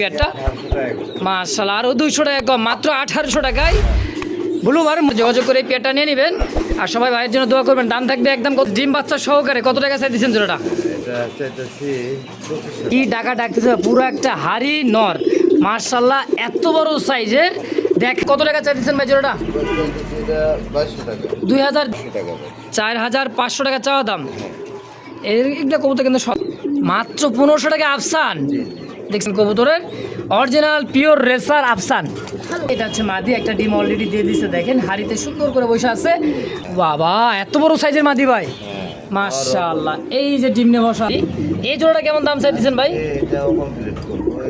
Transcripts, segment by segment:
প্যাডটা martial আরও দুইশো টাকা মাত্র আঠারোশো টাকায়। ব্লুবার যোগাযোগ করে এই নিয়ে নেবেন। আর সবাই ভাইয়ের জন্য দোয়া করবেন, দাম থাকবে একদম কত ডিম বাচ্চা সহকারে কত টাকা চাই দিচ্ছেন জোড়াটা? কি টাকা ডাকতেছে পুরো একটা হাড়ি নর। মার্শাল্লাহ এত বড় সাইজের। দেখ, কত টাকা চাই দিচ্ছেন ভাই জোড়াটা? দুই হাজার চার হাজার পাঁচশো টাকা চাওয়া দাম। এইটা কবুতর কিন্তু মাত্র পনেরোশো টাকা আফসান। দেখছেন কবুতরের অরিজিনাল পিওর রেসার আফসান। এটা হচ্ছে মাদি একটা ডিম অলরেডি দিয়ে দিছে দেখেন হাড়িতে সুন্দর করে বসে আছে। বাবা এত বড় সাইজের মাদি ভাই। মাশাআল্লাহ এই যে ডিম নিয়ে বসা। এই জোড়াটা কেমন দাম চাই দিচ্ছেন ভাই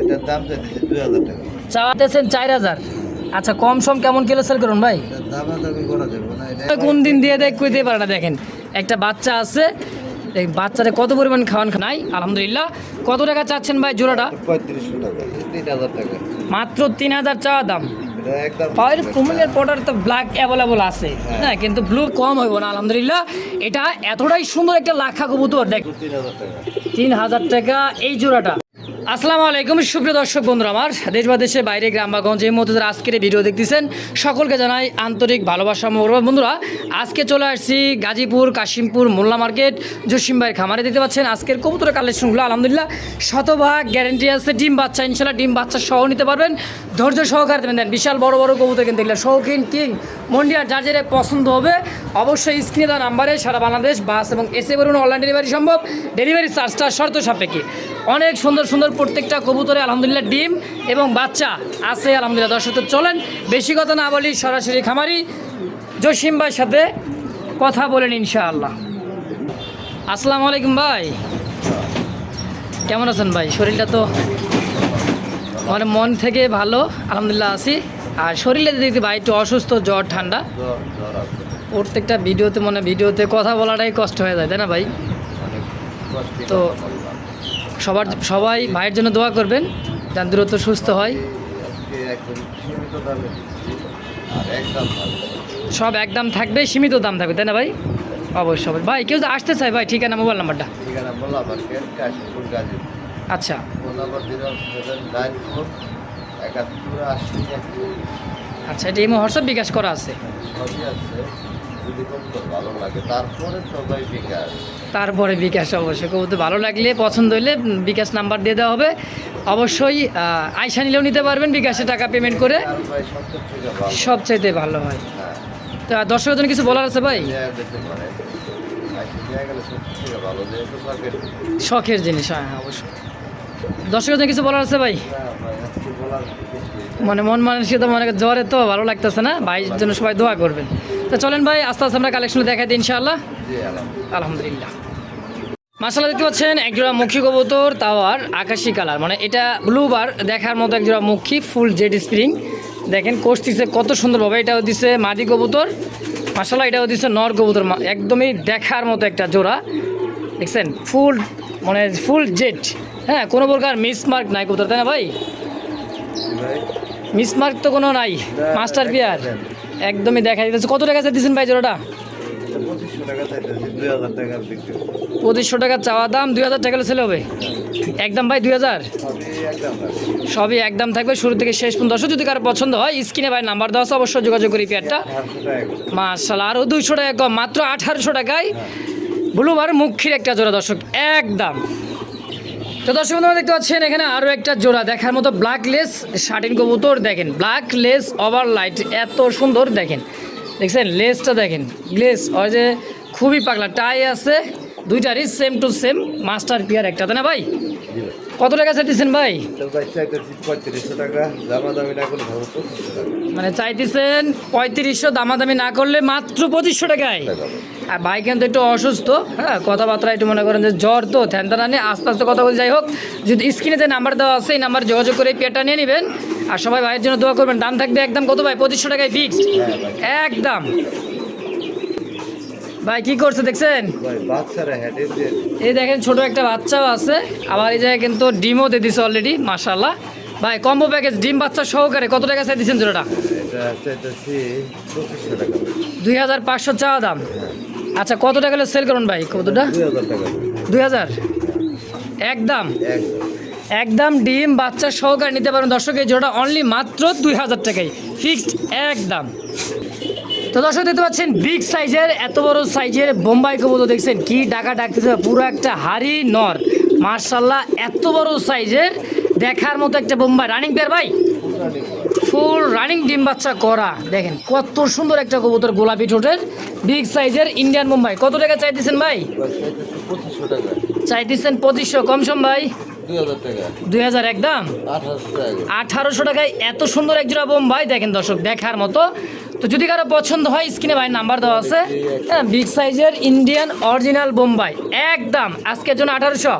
এটার দাম চাইতেছি দুই হাজার টাকা। চার হাজার। আচ্ছা কম সম কেমন কিলো সেল করুন ভাই? এটার দামা দামি করা যাবে না এটা কোন দিন দিয়ে দেয় কই দিয়ে পারে না দেখেন। একটা বাচ্চা আছে এই বাচ্চারে কত পরিমাণ খাওয়ান নাই? আলহামদুলিল্লাহ। কত টাকা চাচ্ছেন ভাই জোড়াটা? মাত্র তিন হাজার চাওয়া দাম। পাওয়ার পটার তো ব্ল্যাক অ্যাভেলেবল আছে। হ্যাঁ। কিন্তু ব্লু কম হইব না আলহামদুলিল্লাহ। এটা এতটাই সুন্দর একটা লাখা কবুতর দেখ। তিন হাজার টাকা এই জোড়াটা। আসসালামু আলাইকুম, সুপ্রিয় দর্শক বন্ধুরা আমার। দেশ বা দেশের বাইরে, গ্রাম বা গঞ্জ মুহূর্তে আজকের ভিডিও দেখতেছেন, সকলকে জানাই আন্তরিক ভালোবাসা বন্ধুরা, আজকে চলে আসছি গাজীপুর, কাশিমপুর, মোল্লা মার্কেট, জসিম ভাইয়ের খামারে। দিতে পাচ্ছেন, আজকের কবুতরের কালেকশনগুলো আলহামদুলিল্লাহ শতভাগ গ্যারেন্টি আছে। ডিম বাচ্চা ইনশাল্লাহ ডিম বাচ্চা সহ নিতে পারবেন। ধৈর্য সহকারে দেবেন দেন বিশাল বড় বড় কবুতর কিন্তু শৌখিন কিং মন্ডিয়ার যার যেটা পছন্দ হবে, অবশ্যই স্ক্রিনে দেওয়া নাম্বারে সারা বাংলাদেশ বাস এবং এসে বলুন অনলাইন ডেলিভারি সম্ভব। ডেলিভারি চার্জটা শর্ত সাপেক্ষে। অনেক সুন্দর সুন্দর প্রত্যেকটা কবুতরে আলহামদুলিল্লাহ ডিম এবং বাচ্চা আছে, আলহামদুলিল্লাহ। দর্শক তো চলেন, বেশি কথা না বলি সরাসরি খামারি জসিম ভাইয়ের সাথে কথা বলেন ইনশাআল্লাহ। আসসালামু আলাইকুম ভাই। কেমন আছেন ভাই? শরীরটা তো মানে মন থেকে ভালো, আলহামদুলিল্লাহ আছি। আর শরীরে দেখতে ভাই একটু অসুস্থ জ্বর ঠান্ডা প্রত্যেকটা ভিডিওতে মানে ভিডিওতে কথা বলাটাই কষ্ট হয়ে যায় তাই না ভাই? তো- সবার সবাই ভাইয়ের জন্য দোয়া করবেন যান দ্রুত সুস্থ হয়। সব একদম থাকবে সীমিত দাম থাকবে তাই না ভাই? অবশ্যই অবশ্যই। ভাই কেউ যদি আসতে চায় ভাই ঠিকানা মোবাইল নাম্বারটা ঠিকানা আচ্ছা। একাত্তর আশি আচ্ছা এটা ইমো হোয়াটসঅ্যাপ বিকাশ করা আছে? সবই আছে। যদি ভালো লাগে তারপরে সবাই বিকাশ। তারপরে বিকাশ অবশ্যই। কবুতর ভালো লাগলে পছন্দ হলে বিকাশ নাম্বার দিয়ে দেওয়া হবে। অবশ্যই আয়সা নিলেও নিতে পারবেন বিকাশে টাকা পেমেন্ট করে। সবচাইতে ভালো। হয়। হ্যাঁ। তা দর্শকের জন্য কিছু বলার আছে ভাই? মার্কেট শখের জিনিস। হ্যাঁ হ্যাঁ, অবশ্যই। দর্শকের জন্য কিছু বলার আছে ভাই? মানে মন মানসিকতা মনে জ্বরে তো ভালো লাগতেছে না, ভাইয়ের জন্য সবাই দোয়া করবেন। তো চলেন ভাই, আস্তে আস্তে আমরা কালেকশন দেখাই দিই ইনশাআল্লাহ। আলহামদুলিল্লাহ। মাসালা দেখতে পাচ্ছেন একজোড়া মুখী কবুতর, তাও আর আকাশি কালার। মানে এটা ব্লু বার দেখার মতো একজোড়া মুখী ফুল জেড স্প্রিং দেখেন কোষ দিচ্ছে কত সুন্দরভাবে, এটাও দিচ্ছে মাদি কবুতর। মাসালা এটাও দিচ্ছে নর কবুতর একদমই দেখার মতো একটা জোড়া। দেখছেন ফুল মানে ফুল জেড হ্যাঁ কোনো প্রকার মিসমার্ক নাই কবুতর তাই না ভাই? মিসমার্ক তো কোনো নাই মাস্টার পিয়ার একদমই দেখা দিতেছে। কত টাকা দিচ্ছেন ভাই জোড়াটা? পঁচিশশো টাকা চাওয়া দাম দুই হাজার টাকা ছেলে হবে। একদম ভাই দুই হাজার? সবই একদম থাকবে শুরু থেকে শেষ পর্যন্ত। দর্শক যদি কারও পছন্দ হয় স্ক্রিনে ভাই নাম্বার দেওয়া আছে অবশ্যই যোগাযোগ করি পেয়ারটা মার্শাল আরও দুইশো টাকা কম মাত্র আঠারোশো টাকায় ব্লুবার মুখির একটা জোড়া দর্শক একদম। তো দর্শক বন্ধুরা দেখতে পাচ্ছেন এখানে আরও একটা জোড়া। দেখার মতো ব্ল্যাক লেস শার্টিন কবুতর দেখেন। ব্ল্যাক লেস ওভার লাইট এত সুন্দর দেখেন। দেখছেন লেসটা দেখেন। লেস ওই যে খুবই পাগলা। টাই আছে দুইটারই same to same master pair একটা তাই না ভাই? কত টাকা চাইতেছেন ভাই? মানে চাইতেছেন পঁয়ত্রিশশো দামাদামি না করলে মাত্র পঁচিশশো টাকায়। আর ভাই কিন্তু একটু অসুস্থ হ্যাঁ কথাবার্তা একটু মনে করেন যে জ্বর তো ঠ্যানতানা নিয়ে আস্তে আস্তে কথা বলে যাই হোক যদি স্ক্রিনে যে নাম্বার দেওয়া আছে এই নাম্বার যোগাযোগ করে এই পেয়ারটা নিয়ে নেবেন। আর সবাই ভাইয়ের জন্য দোয়া করবেন। দাম থাকবে একদম কত ভাই? পঁচিশশো টাকায় ফিক্সড একদম। ভাই কি করছে দেখছেন? এই দেখেন ছোট একটা বাচ্চাও আছে। আবার এই জায়গায় কিন্তু ডিমও দিয়ে দিছে অলরেডি মাশাল্লাহ ভাই কম্বো প্যাকেজ ডিম বাচ্চা সহকারে কত টাকা চাই দিচ্ছেন জোড়াটা? দুই হাজার পাঁচশো চাওয়া দাম। আচ্ছা কত টাকা সেল করুন ভাই? কতটা? দুই হাজার একদম? একদম। একদম ডিম বাচ্চা সহকারে নিতে পারেন। দর্শক এই জোড়া অনলি মাত্র দুই হাজার টাকাই ফিক্সড একদম। তো দর্শক দেখতে পাচ্ছেন বিগ সাইজের এত বড় সাইজের বোম্বাই কবুতর দেখছেন। কি ডাকা ডাকতেছে পুরো একটা হাড়ি নর। মার্শাল্লাহ এত বড় সাইজের দেখার মতো একটা বোম্বাই। রানিং পেয়ার ভাই? ফুল রানিং ডিম বাচ্চা করা। দেখেন, কত সুন্দর একটা কবুতর গোলাপি ঠোঁটের, বিগ সাইজের ইন্ডিয়ান মুম্বাই। কত টাকা চাইতেছেন ভাই? চাইতেছেন পঁচিশশো, কম সম ভাই? দুই হাজার আঠারোশো টাকায় এত সুন্দর বোম্বাই দেখেন দর্শক, দেখার মতো। তো যদি কারও পছন্দ হয় ভাই নাম্বার দেওয়া আছে। হ্যাঁ বিগ সাইজের ইন্ডিয়ান অরিজিনাল বোম্বাই একদম আজকের জন্য আঠারোশো।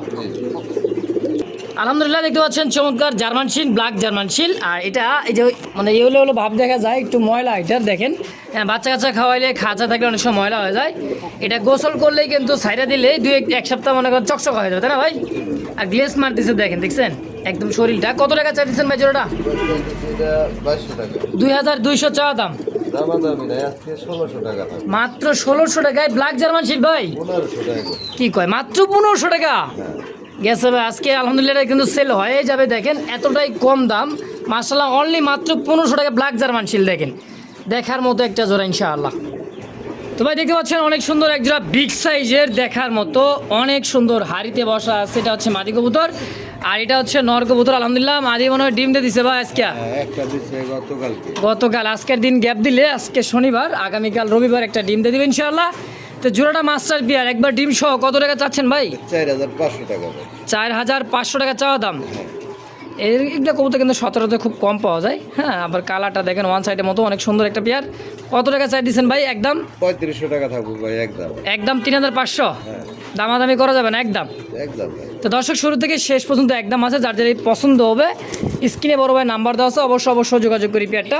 আলহামদুলিল্লাহ দেখতে পাচ্ছেন চমৎকার জার্মান শিল ব্ল্যাক জার্মান শিল। আর এটা এই যে মানে এগুলো হলো ভাব দেখা যায় একটু ময়লা এটা দেখেন। হ্যাঁ, বাচ্চা কাচ্চা খাওয়াইলে খাঁচা থাকলে অনেক সময় ময়লা হয়ে যায়। এটা গোসল করলেই কিন্তু সাইডে দিলে দুই এক- সপ্তাহ মনে করেন চকচক হয়ে যাবে তাই না ভাই? আর গ্লেস মারতেছে দেখেন দেখছেন? একদম শরীরটা। কত টাকা চাইতেছেন ভাই জোড়াটা? দুই হাজার দুইশো চাওয়া দাম। মাত্র ষোলোশো টাকায় ব্ল্যাক জার্মান শিল ভাই। কি কয়? মাত্র পনেরোশো টাকা? হ্যাঁ। গেছে ভাই আজকে আলহামদুলিল্লাহ এটা কিন্তু সেল হয়ে যাবে দেখেন এতটাই কম দাম। মার্শাল্লাহ অনলি মাত্র পনেরোশো টাকা ব্ল্যাক জার্মান শিল দেখেন। দেখার মতো একটা জোড়া ইনশাআল্লাহ। তো ভাই দেখতে পাচ্ছেন অনেক সুন্দর এক জোড়া বিগ সাইজের দেখার মতো অনেক সুন্দর হাড়িতে বসা আছে এটা হচ্ছে মাদি কবুতর। আর এটা হচ্ছে নর কবুতর আলহামদুলিল্লাহ মাদি মনে হয় ডিম দিয়ে দিছে ভাই আজকে। হ্যাঁ, গতকাল আজকের দিন গ্যাপ দিলে আজকে শনিবার আগামীকাল রবিবার একটা ডিম দিয়ে দেবে ইনশাআল্লাহ। তো জোড়াটা মাস্টার বিয়ার একবার ডিম সহ কত টাকা চাচ্ছেন ভাই? চার হাজার পাঁচশো টাকা চার হাজার পাঁচশো টাকা চাওয়া দাম। এর এগুলো কবুতর কিন্তু সতেরোতে খুব কম পাওয়া যায়। হ্যাঁ আবার কালারটা দেখেন ওয়ান সাইডের মতো অনেক সুন্দর একটা পেয়ার কত টাকা চাই দিচ্ছেন ভাই একদম? পঁয়ত্রিশশো টাকা থাকব ভাই একদম। একদম তিন হাজার পাঁচশো? হ্যাঁ। দামাদামি করা যাবে না একদম? একদম তো দর্শক শুরু থেকে শেষ পর্যন্ত একদম আছে যার যার পছন্দ হবে স্ক্রিনে বড় ভাই নাম্বার দেওয়া আছে অবশ্যই অবশ্যই যোগাযোগ করি পেয়ারটা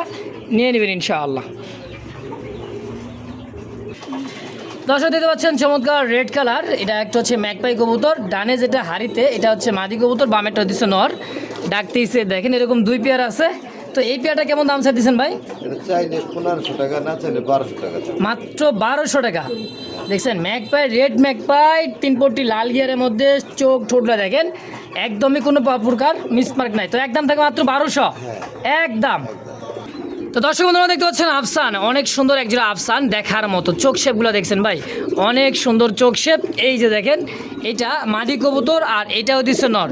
নিয়ে নেবেন ইনশাআল্লাহ। দর্শক দেখতে পাচ্ছেন চমৎকার রেড কালার। এটা একটা হচ্ছে ম্যাকপাই কবুতর। ডানে যেটা হাড়িতে এটা হচ্ছে মাদি কবুতর বামেরটা দিচ্ছে নর। ডাকতেইছে দেখেন এরকম দুই পেয়ার আছে। তো এই পেয়ারটা কেমন দাম চাই দিচ্ছেন ভাই চাইলে পনেরোশো টাকা না চাইলে বারোশো টাকা মাত্র বারোশো টাকা। দেখছেন ম্যাকপাই রেড ম্যাকপাই তিন পট্টি লাল গিয়ারের মধ্যে চোখ ঠোঁটলা দেখেন একদমই কোনো প্রকার মিসমার্ক নাই। তো একদম থাকে মাত্র বারোশো। একদম তো দর্শক বন্ধুরা দেখতে পাচ্ছেন আফসান অনেক সুন্দর একজোড়া আফসান দেখার মতো। চোখ শেপগুলো দেখছেন ভাই? অনেক সুন্দর চোখ শেপ। এই যে দেখেন এটা মাদি কবুতর আর এটাও দিচ্ছে নর।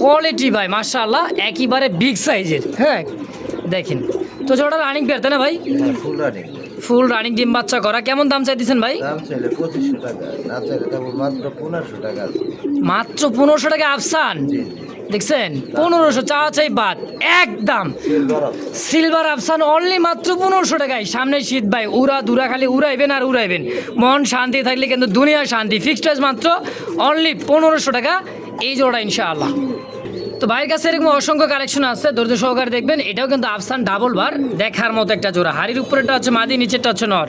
কোয়ালিটি ভাই মার্শাল্লাহ একেবারে বিগ সাইজের হ্যাঁ দেখেন। তো জোড়া রানিং পেয়ার তাই না ভাই? ফুল রানিং ফুল রানিং ডিম বাচ্চা করা। কেমন দাম চাইতেছেন ভাই? দাম চাইলে পঁচিশশো টাকা না চাইলে থাকব মাত্র পনেরোশো টাকা মাত্র পনেরোশো টাকা আফসান? দেখছেন? পনেরোশো চা চাই বাদ। একদম। সিলভার আফসান অনলি মাত্র পনেরোশো টাকায়। সামনে শীত ভাই, উড়া দুরা, খালি উড়াইবেন আর উড়াইবেন। মন শান্তি থাকলে কিন্তু দুনিয়া শান্তি। ফিক্সড প্রাইস মাত্র অনলি পনেরোশো টাকা। এই জোড়া ইনশাআল্লাহ। তো ভাইয়ের কাছে এরকম অসংখ্য কালেকশন আছে, ধৈর্য সহকারে দেখবেন। এটাও কিন্তু আফসান ডাবল বার দেখার মতো একটা জোড়া। হাড়ির উপরেটা হচ্ছে মাদি, নিচেরটা হচ্ছে নর।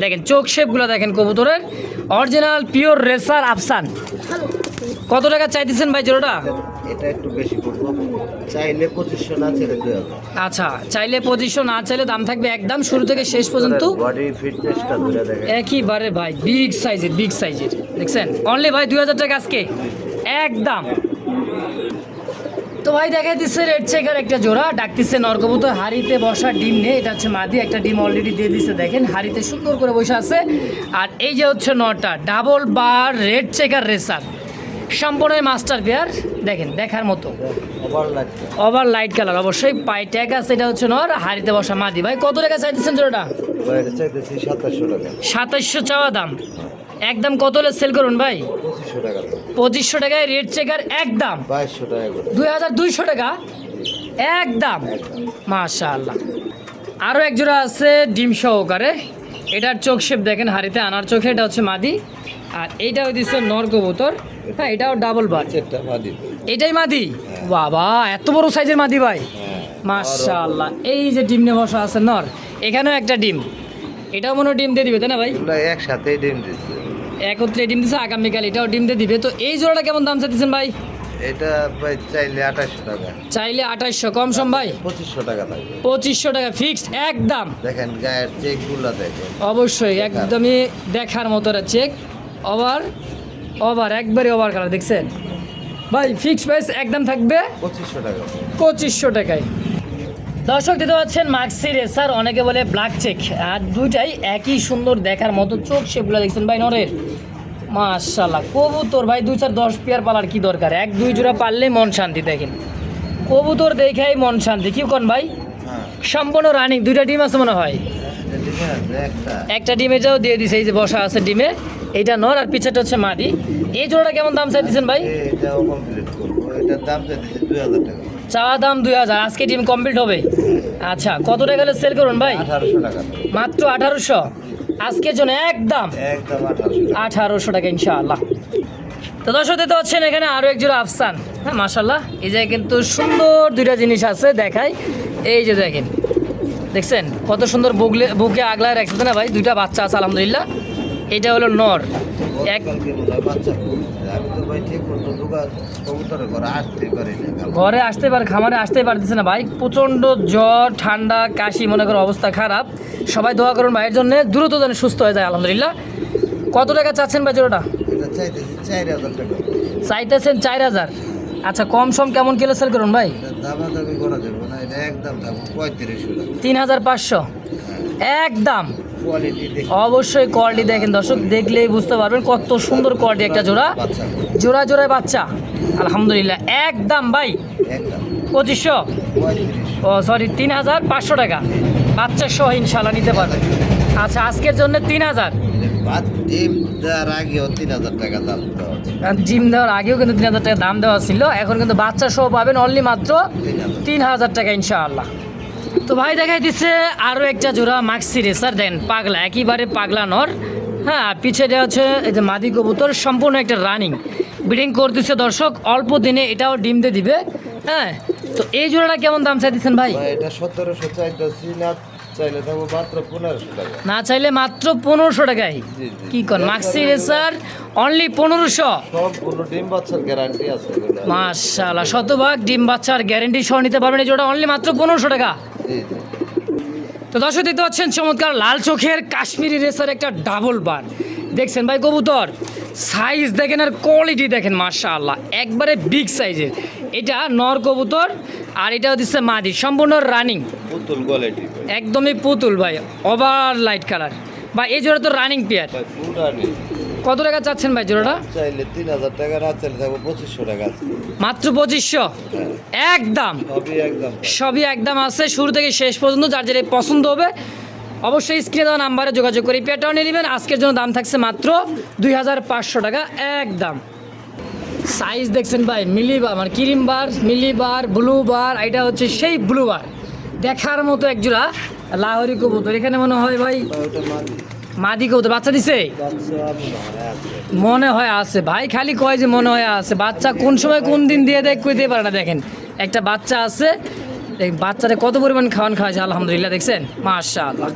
দেখেন, চোখ শেপগুলো দেখেন কবুতরের। অরিজিনাল পিওর রেসার আফসান। কত টাকা চাইতেছেন ভাই জোড়াটা? এটা একটু বেশি পড়ব চাইলে পঁচিশশো না দুই হাজার আচ্ছা চাইলে পজিশন না চাইলে দাম থাকবে একদম শুরু থেকে শেষ পর্যন্ত। বডি ফিটনেসটা ধরে একইবারে ভাই বিগ সাইজের বিগ সাইজের দেখছেন? অনলি ভাই দুই হাজার টাকা আজকে। একদম। তো ভাই দেখা দিচ্ছে রেড চেকার একটা জোড়া ডাকতেছে নরকবুতর হাড়িতে বসা ডিম নেই এটা হচ্ছে মাদি একটা ডিম অলরেডি দিয়ে দিচ্ছে দেখেন হাড়িতে সুন্দর করে বসে আছে। আর এই যে হচ্ছে নটা double bar red checker racer সম্পূর্ণ মাস্টার পেয়ার দেখেন দেখার মতো। ওভার লাইট কালার অবশ্যই পাই ট্যাগ আছে এটা হচ্ছে নর হাড়িতে বসা মাদি। ভাই কত টাকা চাইতেছেন জোড়াটা? সাতাশশো চাওয়া দাম। একদম কত হলে সেল করুন ভাই? পঁচিশশো টাকায় রেড চেকার একদম। দুই হাজার দুইশো টাকা? একদম। মাশাআল্লাহ। আরও এক জোড়া আছে ডিম সহকারে। এটার চোখ শেপ দেখেন হাড়িতে আনার চোখে এটা হচ্ছে মাদি। আর এইটা হচ্ছে নর কবুতর। হ্যাঁ এটাও ডাবল বার মাদি। এটাই মাদি? বাবা এত বড় সাইজের মাদি ভাই। হ্যাঁ মাশাআল্লাহ। এই যে ডিম নিয়ে বসা আছে নর। এখানেও একটা ডিম। এটাও মনে ডিম দিয়ে দিবে তাই না ভাই? একসাথে ডিম দিচ্ছে। একত্রে ডিম দিছে আগামীকাল এটাও ডিম দিয়ে দিবে। তো এই জোড়াটা কেমন দাম চাইতেছেন ভাই? এটা ভাই চাইলে আঠাশশো টাকা। চাইলে আঠাশশো কম সম ভাই? পঁচিশশো টাকা পঁচিশশো টাকা ফিক্সড একদম। দেখেন গায়ের চেকগুলো দেখেন। অবশ্যই একদমই দেখার মতো চেক ওভার ওভার একবারে ওভার কালার দেখছেন? ভাই ফিক্স প্রাইস একদম থাকবে পঁচিশশো টাকা। পঁচিশশো টাকায়। দর্শক দিতে পাচ্ছেন মাক্সি রেসার অনেকে বলে ব্ল্যাক চেক আর দুইটাই একই সুন্দর দেখার মতো চোখ সেগুলো দেখছেন ভাই নরের। মাশাল্লাহ কবুতর ভাই দুই চার দশ পেয়ার পালার কি দরকার? এক দুই জোড়া পারলেই মন শান্তি দেখেন। কবুতর দেখাই মন শান্তি কি কোন ভাই? হ্যাঁ। সম্পূর্ণ রানিং দুইটা ডিম আছে মনে হয়। একটা একটা। ডিম এটাও দিয়ে দিছে এই যে বসা আছে ডিমে এইটা নর আর পিছাটা হচ্ছে মাদি। এই জোড়াটা কেমন দাম চাই দিচ্ছেন ভাই এটার দাম দুই হাজার আজকে ডিম কমপ্লিট হবে। আচ্ছা কত টাকা সেল করুন ভাই? মাত্র আঠারোশো? আজকের জন্য একদম? আঠারোশো টাকা। ইনশাআল্লাহ। তো দর্শক দেখতে পাচ্ছেন এখানে আরও এক জোড়া আফসান। হ্যাঁ মাসাল্লাহ এই জায়গায় কিন্তু সুন্দর দুইটা জিনিস আছে দেখাই। এই যে দেখেন। দেখছেন? কত সুন্দর বুকলে বুকে আগলায় রাখছে না ভাই? দুইটা বাচ্চা আছে আলহামদুলিল্লাহ। এটা হলো নর। এক হয় ঘরে আসতে পারে খামারে আসতে পারতেছে না ভাই। প্রচণ্ড জ্বর ঠান্ডা কাশি মনে করো অবস্থা খারাপ। সবাই দোয়া করুন ভাইয়ের জন্য। দ্রুত যেন সুস্থ হয়ে যায় আলহামদুলিল্লাহ। কত টাকা চাচ্ছেন ভাই জোড়াটা? চাইতেছেন চার হাজার। আচ্ছা কম সম কেমন কিলো সেল করুন ভাই? একদম তিন হাজার পাঁচশো। একদম। কোয়ালিটি দেখে অবশ্যই কোয়ালিটি দেখেন দর্শক দেখলেই বুঝতে পারবেন কত সুন্দর কোয়ালিটি একটা জোড়া। জোড়া জোড়ায় বাচ্চা। আলহামদুলিল্লাহ একদম ভাই। পঁচিশশো? ও সরি তিন হাজার পাঁচশো টাকা। বাচ্চা সহ ইনশাল্লাহ নিতে পারবেন। আচ্ছা আজকের জন্য তিন হাজার। জিম দেওয়ার আগেও কিন্তু তিন হাজার টাকা দাম দেওয়া ছিল। এখন কিন্তু বাচ্চা সহ পাবেন অনলি মাত্র তিন হাজার। তিন হাজার টাকা ইনশাআল্লাহ। তো ভাই দেখাই দিচ্ছে আরও একটা জোড়া মাক্সি রেসার দেন পাগলা একেবারে পাগলা নর। হ্যাঁ পিছেটা হচ্ছে এই যে মাদি কবুতর সম্পূর্ণ একটা রানিং ব্রিডিং করতেছে দর্শক অল্প দিনে এটাও ডিম দিয়ে দিবে। হ্যাঁ তো এই জোড়াটা কেমন দাম চাই দিচ্ছেন ভাই? ভাই, এটা সতেরোশো চাইতেছি না চাইলে থাকব মাত্র পনেরোশো টাকা। না চাইলে মাত্র পনেরোশো টাকায়। কি কন মাক্সি রেসার অনলি পনেরোশো। সম্পূর্ণ ডিম বাচ্চার গ্যারান্টি আছে মাশাআল্লাহ শতভাগ ডিম বাচ্চার গ্যারেন্টি সহ নিতে পারবেন এই জোড়া অনলি মাত্র পনেরোশো টাকা। তো দর্শক দেখতে পাচ্ছেন চমৎকার লাল চোখের কাশ্মীরি রেসার একটা ডাবল বার দেখছেন ভাই কবুতর? সাইজ দেখেন আর কোয়ালিটি দেখেন মাশাআল্লাহ। একবারে বিগ সাইজের এটা নর কবুতর আর এটাও দিচ্ছে মাদি সম্পূর্ণ রানিং পুতুল কোয়ালিটি একদমই পুতুল ভাই ওভার লাইট কালার বা এই জোড়া তো রানিং পেয়ার কত টাকা চাচ্ছেন ভাই জোড়াটা? চাইলে তিন হাজার টাকা না চাইলে থাকব পঁচিশশো টাকা মাত্র পঁচিশশো? একদম। সবই একদম। আছে। শুরু থেকে শেষ পর্যন্ত যার যেটা পছন্দ হবে অবশ্যই স্ক্রিনে দেওয়া নাম্বারে যোগাযোগ করে পেটাও নিয়ে নেবেন। আজকের জন্য দাম থাকছে মাত্র দুই হাজার পাঁচশো টাকা। একদম। সাইজ দেখছেন ভাই মিলি বার মানে ক্রিম বার মিলি বার ব্লু বার এটা হচ্ছে সেই ব্লু বার দেখার মতো একজোড়া লাহরি কবুতর। এখানে মনে হয় ভাই মাদি কবুতর। বাচ্চা দিছে? মনে হয় আছে ভাই খালি কয় যে মনে হয় আছে। বাচ্চা কোন সময় কোন দিন দিয়ে দেয় কইতে পারে না দেখেন। একটা বাচ্চা আছে এই বাচ্চাটা কত পরিমাণ খাওয়ান খাওয়া খাওয়াছে আলহামদুলিল্লাহ দেখছেন? মাশাআল্লাহ।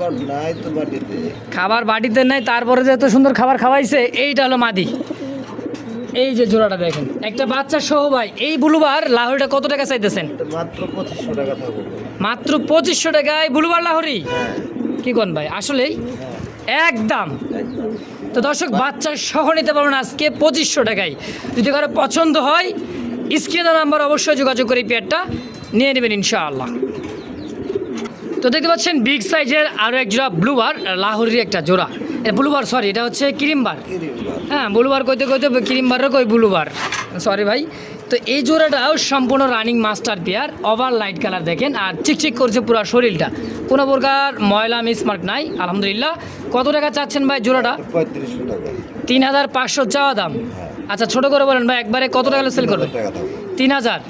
বাটিতে। খাবার বাটিতে নাই তারপরে যে এত সুন্দর খাবার খাওয়াইছে এইটা হলো মাদি। এই যে জোড়াটা দেখেন একটা বাচ্চা সহ ভাই এই বুলুবার লাহরিটা কত টাকা চাইতেছেন? মাত্র পঁচিশশো টাকা মাত্র পঁচিশশো টাকায় বুলুবার লাহরি? হ্যাঁ। কি কোন ভাই আসলেই? হ্যাঁ। একদম। তো দর্শক বাচ্চা সহ নিতে পারবেন আজকে পঁচিশশো টাকায়। যদি কারও পছন্দ হয় স্ক্রিনের নাম্বার অবশ্যই যোগাযোগ করে এই পেয়ারটা নিয়ে নেবেন ইনশাআল্লাহ। তো দেখতে পাচ্ছেন বিগ সাইজের আরও এক জোড়া ব্লুবার লাহোরের একটা জোড়া। ব্লুবার সরি এটা হচ্ছে ক্রিমবার। হ্যাঁ ব্লুবার কইতে কইতে ক্রিমবারও কই ব্লুবার। সরি ভাই। তো এই জোড়াটাও সম্পূর্ণ running master pair over light colour দেখেন আর চিকচিক করছে পুরো শরীরটা। কোনো প্রকার ময়লা মিসমার্ক নাই আলহামদুলিল্লাহ। কত টাকা চাচ্ছেন ভাই জোড়াটা? তিন হাজার পাঁচশো চাওয়া দাম। হ্যাঁ। আচ্ছা ছোট করে বলেন ভাই একবারে কত টাকা সেল করবে টাকা থাকবে তিন হাজার।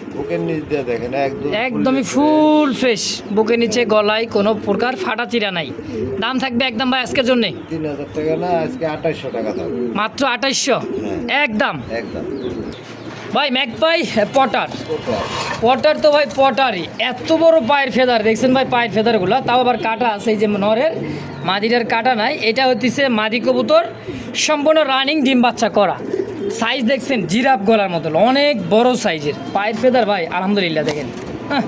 একদমই ফুল ফ্রেশ। বুকের নিচে গলায় কোনো প্রকার ফাটা চিরা নাই। দাম থাকবে একদম ভাই আজকের জন্যে। তিন হাজার টাকা না আজকে আঠাশশো টাকা মাত্র আঠাইশশো? হ্যাঁ। একদম? একদম। ভাই ম্যাকপাই পটার। পটার। তো ভাই পটারই। এত বড় পায়ের ফেদার। দেখছেন ভাই পায়ের ফেদারগুলো? তাও আবার কাটা আছে এই যে নরের। মাদিটার কাটা নাই। এটা হচ্ছে মাদি কবুতর। সম্পূর্ণ রানিং ডিম বাচ্চা করা। সাইজ দেখছেন জিরাফ গলার মতো অনেক বড় সাইজের। পায়ের ফেদার ভাই আলহামদুলিল্লাহ দেখেন। হ্যাঁ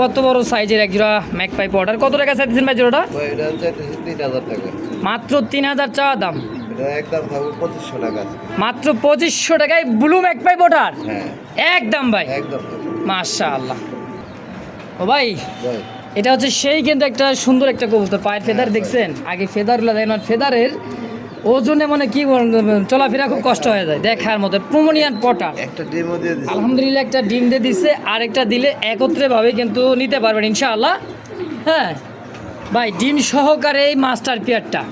কত বড় সাইজের এক জোড়া ম্যাকপাই পটার কত টাকা চাইতেছেন ভাই জোড়াটা? মাত্র তিন হাজার চাওয়া দাম। মাত্র পঁচিশশো টাকায় ব্লু ম্যাকপাই পটার হ্যাঁ। একদম ভাই। মাশা আল্লাহ ও ভাই ভাই। এটা হচ্ছে সেই কিন্তু একটা সুন্দর একটা কবুতর পায়ের ফেদার দেখছেন? আগে ফেদারগুলো দেখেন ফেদারের ওজনে মানে কি চলাফেরা খুব কষ্ট হয়ে যায় দেখার মতো। প্রমোনিয়ান পটার একটা ডিম দিয়ে আলহামদুলিল্লাহ একটা ডিম দিয়ে দিছে আর একটা দিলে একত্রেভাবে কিন্তু নিতে পারবেন ইনশাআল্লাহ। হ্যাঁ ভাই ডিম সহকারে এই মাস্টার পেয়ারটা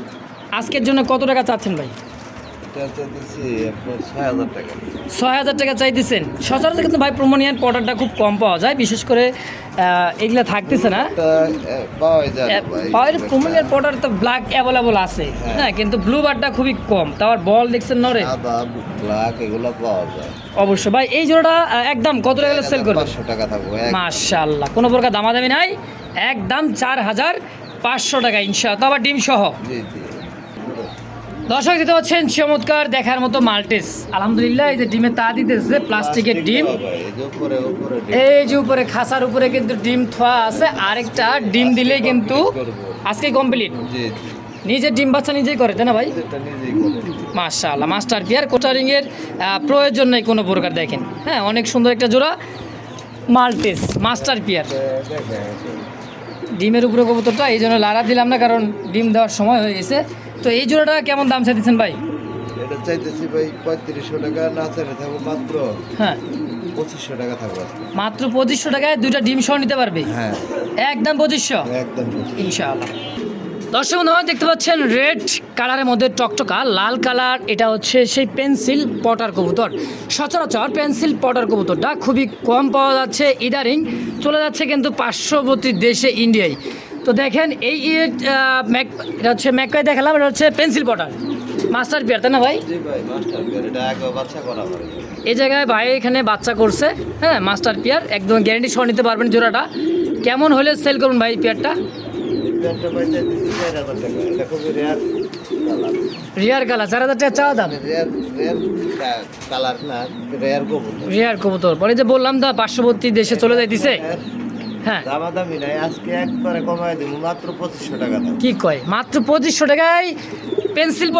আজকের জন্য কত টাকা চাচ্ছেন ভাই? ছয় হাজার টাকা। চাইতেছেন। সচরাচর কিন্তু ভাই প্রমোনিয়ান পটারটা খুব কম পাওয়া যায় বিশেষ করে এগুলা থাকতেছে না। পাওয়া প্রমোনিয়ান পটার তো ব্ল্যাক অ্যাভেলেবল আছে। হ্যাঁ। হ্যাঁ কিন্তু ব্লু বারটা খুবই কম। তার বল দেখছেন নরে ব্ল্যাক এগুলো পাওয়া যায়। অবশ্য ভাই এই জোড়াটা একদম কত টাকা সেল করবে টাকা থাকব এক মাশাল্লাহ কোনো প্রকার দামাদামি নাই। একদম চার হাজার পাঁচশো টাকা ইনশাআল্লাহ। আবার ডিম সহ। জি জি। দর্শক দিতে হচ্ছেন চমৎকার দেখার মতো মাল্টেস। আলহামদুলিল্লাহ এই যে ডিমে তা দিতেছে প্লাস্টিকের ডিম। এই যে উপরে খাসার উপরে কিন্তু ডিম থোয়া আছে। আরেকটা ডিম দিলেই কিন্তু আজকে কমপ্লিট নিজের ডিম বাচ্চা নিজেই করে তাই না ভাই? মাশাআল্লাহ মাস্টার পিয়ার কোটারিংয়ের প্রয়োজন নেই কোনো প্রকার দেখেন। হ্যাঁ অনেক সুন্দর একটা জোড়া মাল্টেস মাস্টার পিয়ার। ডিমের উপরে কবুতরটা এই জন্য লাড়া দিলাম না কারণ ডিম দেওয়ার সময় হয়ে গেছে। তো এই জোড়াটা কেমন দাম চাইতেছেন ভাই? এটা চাইতেছি ভাই পঁয়ত্রিশশো টাকা না চাইলে থাকব মাত্র হ্যাঁ। পঁচিশশো টাকা থাকব। মাত্র পঁচিশশো টাকায় দুইটা ডিম সহ নিতে পারবে? হ্যাঁ। একদম পঁচিশশো? একদম ইনশাআল্লাহ। দর্শক বন্ধুরা দেখতে পাচ্ছেন রেড কালারের মধ্যে টকটকা লাল কালার এটা হচ্ছে সেই পেন্সিল পটার কবুতর। সচরাচর পেন্সিল পটার কবুতরটা খুবই কম পাওয়া যাচ্ছে ইদারিং চলে যাচ্ছে কিন্তু পার্শ্ববর্তী দেশে ইন্ডিয়ায়। তো দেখেন এই ম্যাক এটা হচ্ছে ম্যাকপাই দেখালাম এটা হচ্ছে পেন্সিল পটার মাস্টার পিয়ার তাই না ভাই? এই জায়গায় ভাই এখানে বাচ্চা করছে হ্যাঁ মাস্টার পিয়ার একদম গ্যারেন্টি সহ নিতে পারবেন জোড়াটা। কেমন হলে সেল করুন ভাই পিয়ারটা রেয়ার কালার চার হাজার টাকা চাওয়া দাম? রিয়ার কবুতর। পরে যে বললাম দা পার্শ্ববর্তী দেশে চলে যাইতেছে। হ্যাঁ। দামাদামি নাই আজকে একবারে কমায় দিব মাত্র পঁচিশশো টাকা দাম। কি কয়? মাত্র পঁচিশশো টাকায় পেন্সিল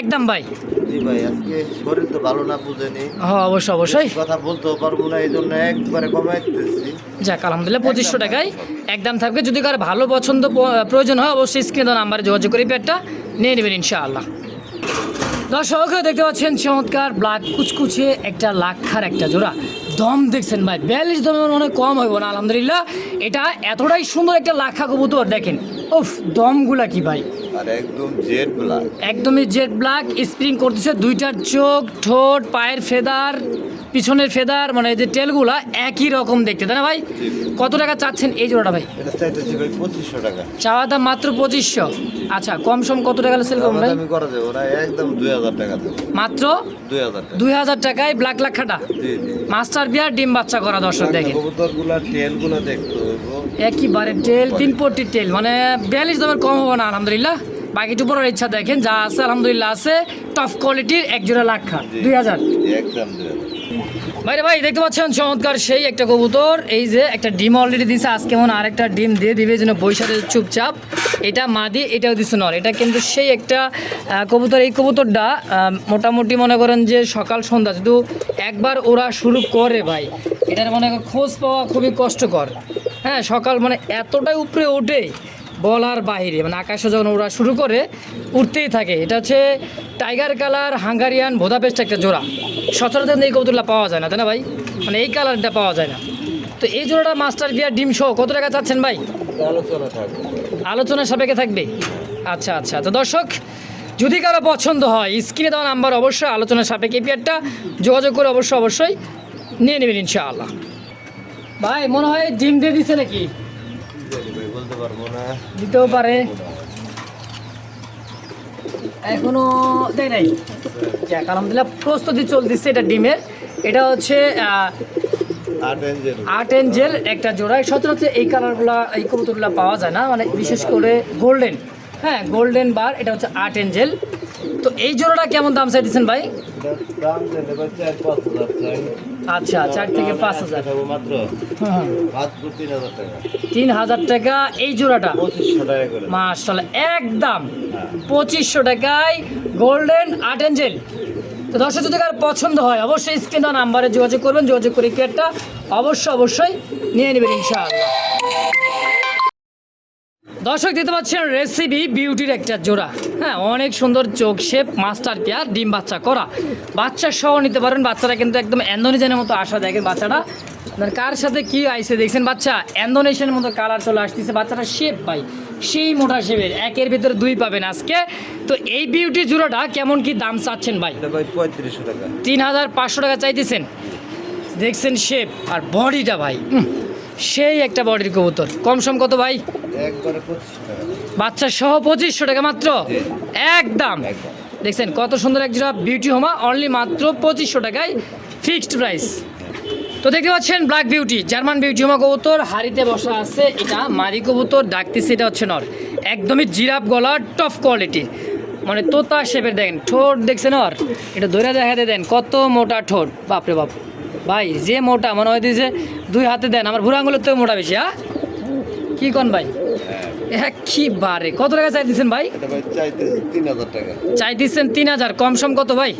একদম ভাই। জি ভাই আজকে শরীর তো ভালো না বুঝেনি। হ্যাঁ অবশ্যই অবশ্যই। কথা বলতেও পারব না এই জন্য একবারে দিতেছি। যাক আলহামদুলিল্লাহ পঁচিশশো টাকায় একদম। থাকবে। যদি কারও ভালো পছন্দ প্রয়োজন হয় অবশ্যই স্ক্রিনে নাম্বারে যোগাযোগ করে পেটটা নিয়ে নেবেন ইনশাআল্লাহ। দর্শক দেখতে পাচ্ছেন চমৎকার ব্ল্যাক কুচকুচে একটা লাক্ষার একটা জোড়া। দম দেখছেন ভাই বিয়াল্লিশ দমে মনে কম হইব না আলহামদুলিল্লাহ। এটা এতটাই সুন্দর একটা লাখা কবুতর দেখেন। ওফ দমগুলা কি ভাই? একদম জেড ব্ল্যাক। একদমই জেড ব্ল্যাক স্প্রিং করতেছে দুইটার চোখ ঠোঁট পায়ের ফেদার। পিছনের ফেদার মানে এই যে টেলগুলা একই রকম দেখতে তাই না ভাই? কত টাকা চাচ্ছেন এই জোড়াটা ভাই? এটা চাইতেছি ভাই পঁচিশশো টাকা। চাওয়া দাম মাত্র পঁচিশশো। আচ্ছা কম সম কত টাকা সেল করুন ভাই? একদম দুই হাজার টাকা দেবে। মাত্র দুই হাজার টাকা। দুই হাজার টাকায় ব্ল্যাক লাখাটা জি জি। মাস্টার বিয়ার ডিম বাচ্চা করা দর্শক দেখেন। কবুতরগুলা টেল দেখতে একইবারে টেল তিন পট্টি টেল মানে বিয়াল্লিশ দামের কম হবে না আলহামদুলিল্লাহ। বাকিটু পরের ইচ্ছা দেখেন যা আছে আলহামদুলিল্লাহ আছে টপ কোয়ালিটির এক জোড়া জি। দুই হাজার। একদম দুই হাজার। ভাইরে ভাই, দেখতে পাচ্ছেন, চমৎকার সেই একটা কবুতর। এই যে একটা ডিম অলরেডি দিছে আজকে মনে আরেকটা ডিম দিয়ে দিবে যেন বৈশাখে চুপচাপ। এটা মাদি, এটাও দিচ্ছে নর। এটা কিন্তু সেই একটা কবুতর। এই কবুতরটা মোটামুটি মনে করেন যে সকাল সন্ধ্যা, শুধু একবার ওরা শুরু করে ভাই। এটার মনে খোঁজ পাওয়া খুবই কষ্টকর। হ্যাঁ সকাল মানে এতটাই উপরে ওঠে বলার বাইরে মানে আকাশে যখন ওরা শুরু করে উঠতেই থাকে। এটা হচ্ছে টাইগার কালার হাঙ্গারিয়ান ভোদাপেস্ট একটা জোড়া। সচরাচর এই কবুতরটা পাওয়া যায় না তাই না ভাই? মানে এই কালারটা পাওয়া যায় না। তো এই জোড়াটা মাস্টার বিয়ার ডিম সহ কত টাকা চাচ্ছেন ভাই? আলোচনা সাপেক্ষে থাকবে? আচ্ছা আচ্ছা। তো দর্শক যদি কারও পছন্দ হয় স্ক্রিনে দেওয়া নাম্বার অবশ্যই আলোচনার সাপেক্ষে পেয়ারটা যোগাযোগ করে অবশ্যই অবশ্যই নিয়ে নেবেন ইনশাআল্লাহ। ভাই মনে হয় ডিম দিয়ে দিছে নাকি? পারব না। দিতেও পারে। এখনও দেয় নাই। যাক আলহামদুলিল্লাহ প্রস্তুতি চলতেছে এটা ডিমের এটা হচ্ছে আর্ট এঞ্জেল। একটা জোড়ায় সচরাচর এই কালারগুলো এই কবুতরগুলো পাওয়া যায় না। মানে বিশেষ করে গোল্ডেন। হ্যাঁ গোল্ডেন বার এটা হচ্ছে আর্ট এঞ্জেল। তো এই জোড়াটা কেমন দাম চাইতেছেন ভাই? দাম চাইলে ভাই চার পাঁচ হাজার চাই। আচ্ছা চার থেকে পাঁচ হাজার। মাত্র হুম। মাত্র তিন হাজার টাকা। এই জোড়াটা। মার্শাল একদম। হ্যাঁ। পঁচিশশো টাকায় গোল্ডেন আর্ট এঞ্জেল তো দর্শক যদি কার পছন্দ হয় অবশ্যই স্ক্রিন দেওয়া নাম্বারে যোগাযোগ করবেন যোগাযোগ করে পেয়ারটা অবশ্যই অবশ্যই নিয়ে নেবেন ইনশাআল্লাহ। দর্শক দিতে পাচ্ছেন রেসিপি বিউটির একটা জোড়া। হ্যাঁ অনেক সুন্দর চোখ শেপ মাস্টার পেয়ার ডিম বাচ্চা করা। বাচ্চা সহ নিতে পারেন বাচ্চারা কিন্তু একদম অ্যান্ডোনেশিয়ানের মতো আশা দেখেন বাচ্চাটা। আপনার কার সাথে কি আইসে দেখছেন বাচ্চা? অ্যান্ডোনেশিয়ানের মতো কালার চলে আসতেছে বাচ্চাটা শেপ পাই সেই মোটা শেপের একের ভিতরে দুই পাবেন আজকে। তো এই বিউটি জোড়াটা কেমন কি দাম চাচ্ছেন ভাই? পঁয়ত্রিশশো টাকা। তিন হাজার পাঁচশো টাকা চাইতেছেন। দেখছেন শেপ আর বডিটা ভাই সেই একটা বডির কবুতর। কম সম কত ভাই? বাচ্চা সহ পঁচিশশো টাকা মাত্র? একদম। একদম। দেখছেন কত সুন্দর এক জোড়া বিউটি হোমা অনলি মাত্র পঁচিশশো টাকায় ফিক্সড প্রাইস তো দেখতে পাচ্ছেন ব্ল্যাক বিউটি জার্মান বিউটি হোমা কবুতর হাড়িতে বসা আছে এটা মারি কবুতর ডাকতেছে এটা হচ্ছে নর। একদমই জিরাপ গলা টপ কোয়ালিটি মানে তোতা শেপের দেখেন ঠোঁট দেখছেন ওর এটা ধরে দেখাতে দেন কত মোটা ঠোঁট বাপরে বাপ। ভাই যে মোটা মনে হয় যে দুই হাতে দেন আমার ভুড়া আঙুলের তো মোটা বেশি হ্যাঁ? কি কন ভাই? হ্যাঁ। একেবারে কত টাকা চাই দিচ্ছেন ভাই? এটা ভাই চাইতে তিন হাজার কম সম কত ভাই?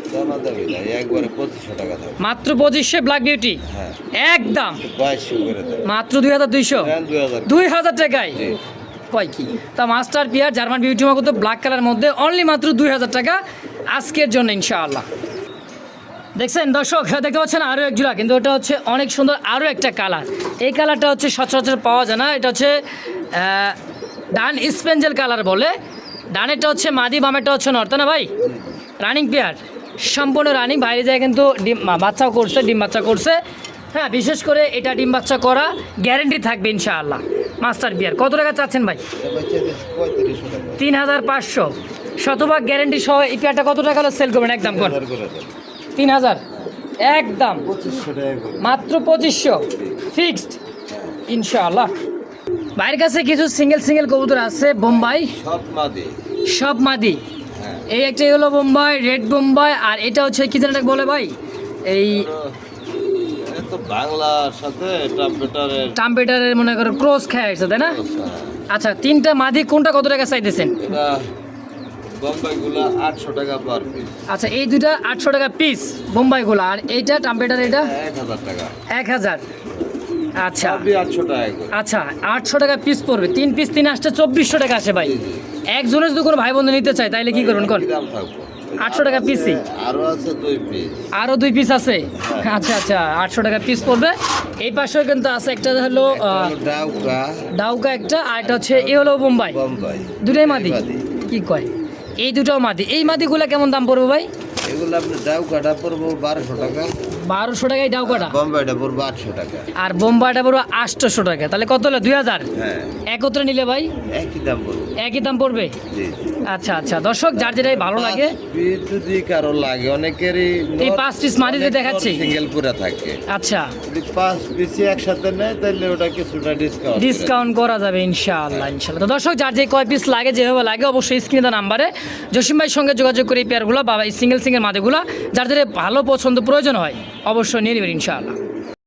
মাত্র পঁচিশশো ব্ল্যাক বিউটি একদম। মাত্র দুই হাজার দুইশো? হ্যাঁ দুই হাজার। টাকায়? কয় কি? তা মাস্টার পিয়ার জার্মান বিউটি মতো ব্ল্যাক কালার মধ্যে অনলি মাত্র দুই হাজার টাকা আজকের জন্য ইনশাআল্লাহ। দেখছেন দর্শক হ্যাঁ, দেখতে পাচ্ছেন আরও এক জোড়া কিন্তু ওটা হচ্ছে অনেক সুন্দর আরও একটা কালার। এই কালারটা হচ্ছে সচরাচর পাওয়া যায় না এটা হচ্ছে ডান স্পেঞ্জেল কালার বলে। ডানেরটা হচ্ছে মাদি বামেরটা হচ্ছে নর্তা না ভাই? রানিং পেয়ার সম্পূর্ণ রানিং বাইরে যায় কিন্তু ডিম বাচ্চাও করছে ডিম বাচ্চা করছে। হ্যাঁ বিশেষ করে এটা ডিম বাচ্চা করা গ্যারেন্টি থাকবে ইনশাআল্লাহ মাস্টার বিয়ার। কত টাকা চাচ্ছেন ভাই? তিন হাজার পাঁচশো। শতভাগ গ্যারেন্টি সহ এই পেয়ারটা কত টাকা সেল করবেন একদম দেবে তিন হাজার। একদম। মাত্র পঁচিশশো। ফিক্সড। ইনশাআল্লাহ। বাইরের কাছে কিছু সিঙ্গেল সিঙ্গেল কবুতর আছে বোম্বাই। সব মাদি। হ্যাঁ। এই একটা হলো বোম্বাই রেড বোম্বাই আর এটা হচ্ছে কি যেন বলে ভাই? এই বাংলার সাথে টাম্পেটারের মনে করো ক্রস খায় আসছে তাই না? আচ্ছা তিনটা মাদি কোনটা কত টাকা চাইতেছেন? বোম্বাইগুলো আটশো টাকা পার পিস আচ্ছা এই দুটা আটশো টাকা পিস বোম্বাইগুলো আর এইটা টাম্পেটার এটা এক হাজার টাকা। এক হাজার। আচ্ছা। আটশো টাকা আচ্ছা আটশো টাকা পিস পড়বে। তিন পিস তিন আসতে চব্বিশশো টাকা আসে ভাই। একজনের যদি কোনো ভাই বন্ধু নিতে চায় তাইলে কি করুন কোন? 800 টাকা পিসই? আরও আছে দুই পিস আরও দুই পিস আছে? আচ্ছা আচ্ছা আটশো টাকা পিস পড়বে। এই পাশেও কিন্তু আছে একটা হলো ডাউকা। ডাউকা একটা আর একটা হচ্ছে এ হলো বোম্বাই। বোম্বাই। দুটাই মাদি। কি কয়? এই দুটো মাদি। এই মাদিগুলো কেমন দাম পড়বে ভাই? এগুলো আপনি ডাউকাটা পড়ব বারোশো টাকা। বারোশো টাকায় ডাউকাটা বোম্বাইটা পড়ব আটশো টাকা। আর বোম্বাইটা পড়বে আটশোশো টাকা। তাহলে কত হলো? দুই হাজার? হ্যাঁ। একত্রে নিলে ভাই? একই দাম পড়বে। একই দাম পড়বে? জি। আচ্ছা আচ্ছা। দর্শক যার যেটাই ভালো লাগে। যদি কারও লাগে অনেকেরই এই পাঁচ মাদি যে দেখাচ্ছি? সিঙ্গেল পুরা থাকে। আচ্ছা। যদি পাঁচ পিসি একসাথে নেয় তাহলে ওটা কিছুটা ডিসকাউন্ট ডিসকাউন্ট করা যাবে ইনশাআল্লাহ ইনশাআল্লাহ। তো দর্শক যার যে কয় পিস লাগে যেভাবে লাগে অবশ্যই স্ক্রিনে দেওয়া নাম্বারে জসিম ভাইয়ের সঙ্গে যোগাযোগ করে এই পেয়ারগুলো বা এই সিঙ্গেল সিঙ্গেল মাদেগুলো যার যাদের ভালো পছন্দ প্রয়োজন হয় অবশ্যই নিয়ে নেবেন ইনশাআল্লাহ।